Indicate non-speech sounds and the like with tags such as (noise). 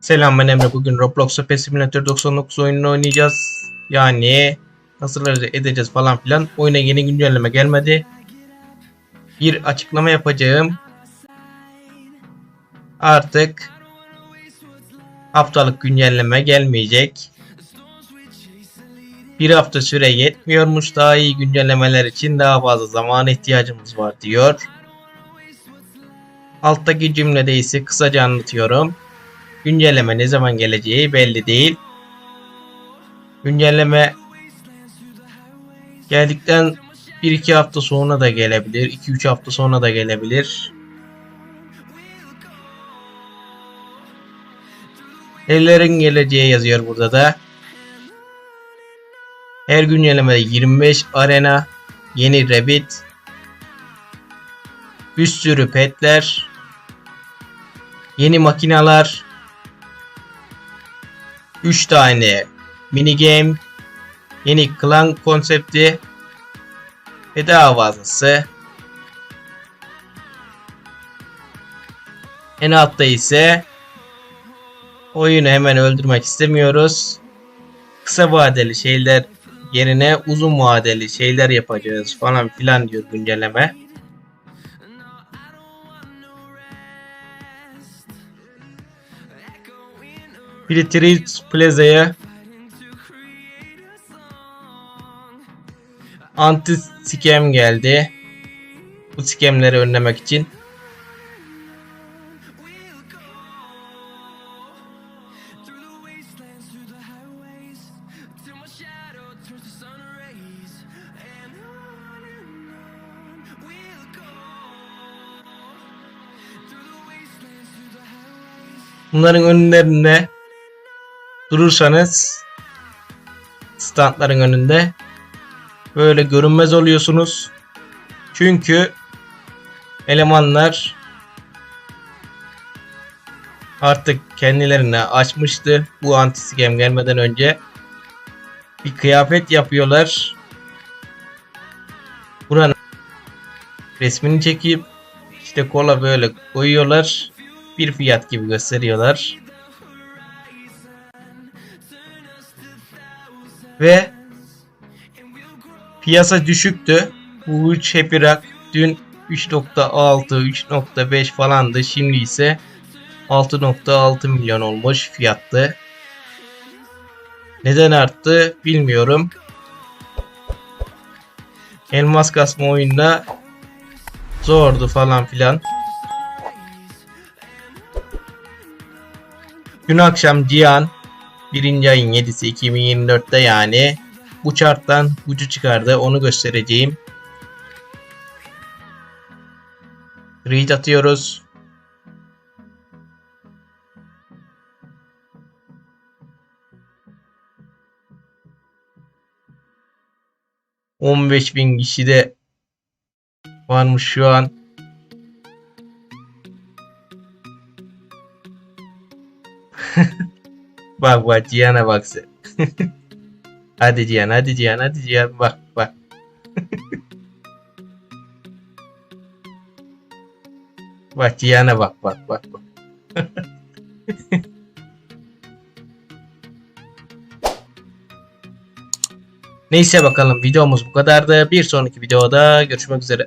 Selam ben Emre. Bugün Roblox'ta Pet Simulator 99 oyununu oynayacağız. Yani nasıl edeceğiz falan filan. Oyuna yeni güncelleme gelmedi. Bir açıklama yapacağım. Artık haftalık güncelleme gelmeyecek. Bir hafta süre yetmiyormuş. Daha iyi güncellemeler için daha fazla zamana ihtiyacımız var diyor. Alttaki cümlede ise kısaca anlatıyorum. Güncelleme ne zaman geleceği belli değil. Güncelleme geldikten 1-2 hafta sonra da gelebilir. 2-3 hafta sonra da gelebilir. Nelerin geleceği yazıyor burada da. Her güncellemede 25 arena, yeni rabbit, bir sürü petler, yeni makinalar, 3 tane mini game, yeni klan konsepti ve daha fazlası. En altta ise oyunu hemen öldürmek istemiyoruz. Kısa vadeli şeyler yerine uzun vadeli şeyler yapacağız falan filan diyor güncelleme. Filtreat Plaza'ya anti scam geldi. Bu scamleri önlemek için. Bunların önlerinde durursanız standların önünde böyle görünmez oluyorsunuz. Çünkü elemanlar artık kendilerine açmıştı bu anti scam gelmeden önce. Bir kıyafet yapıyorlar. Buranın resmini çekip işte kola böyle koyuyorlar. Bir fiyat gibi gösteriyorlar. Ve piyasa düşüktü. Bu 3 Happy Rock dün 3.6, 3.5 falandı. Şimdi ise 6.6 milyon olmuş fiyattı. Neden arttı bilmiyorum. Elmas kasma oyunda zordu falan filan. Dün akşam Cihan 1. ayın 7'si 2024'te yani bu charttan ucu çıkardı. Onu göstereceğim. Read atıyoruz. bin kişi de varmış şu an. Bak bak Cihan'a bak sen. (laughs) hadi Cihan hadi Cihan hadi Cihan bak bak. (laughs) bak Cihan'a bak bak bak bak. (laughs) Neyse bakalım videomuz bu kadardı. Bir sonraki videoda görüşmek üzere.